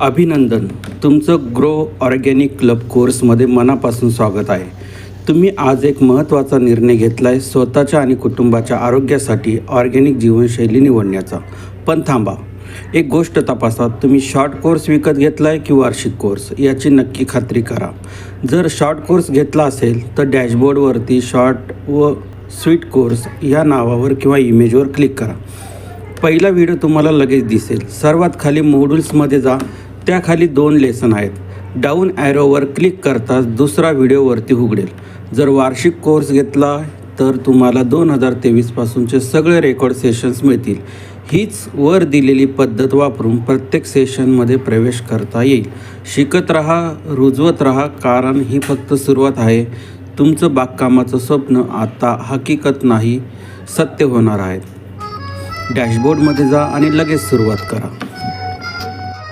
अभिनंदन. तुमचं grow organic club कोर्समध्ये मनापासून स्वागत आहे. तुम्ही आज एक महत्त्वाचा निर्णय घेतला आहे स्वतःच्या आणि कुटुंबाच्या आरोग्यासाठी ऑर्गॅनिक जीवनशैली निवडण्याचा. पण थांबा. एक गोष्ट तपासा तुम्ही शॉर्ट कोर्स विकत घेतला आहे की वार्षिक कोर्स? याची नक्की खात्री करा. जर शॉर्ट कोर्स घेतला असेल तर डॅशबोर्डवरती शॉर्ट व स्वीट कोर्स या नावावर किंवा इमेजवर क्लिक करा. पहिला व्हिडिओ तुम्हाला लगेच दिसेल. सर्वात खाली मॉड्यूल्समध्ये जा. त्याखाली दोन लेसन आहेत. डाऊन ॲरोवर क्लिक करताच दुसरा व्हिडिओवरती उघडेल. जर वार्षिक कोर्स घेतला तर तुम्हाला दोन हजार तेवीसपासूनचे सगळे रेकॉर्ड सेशन्स मिळतील. हीच वर दिलेली पद्धत वापरून प्रत्येक सेशनमध्ये प्रवेश करता येईल. शिकत राहा रुजवत राहा कारण ही फक्त सुरुवात आहे. तुमचं बागकामाचं स्वप्न आता हकीकत नाही सत्य होणार आहे. डॅशबोर्डमध्ये जा आणि लगेच सुरुवात करा.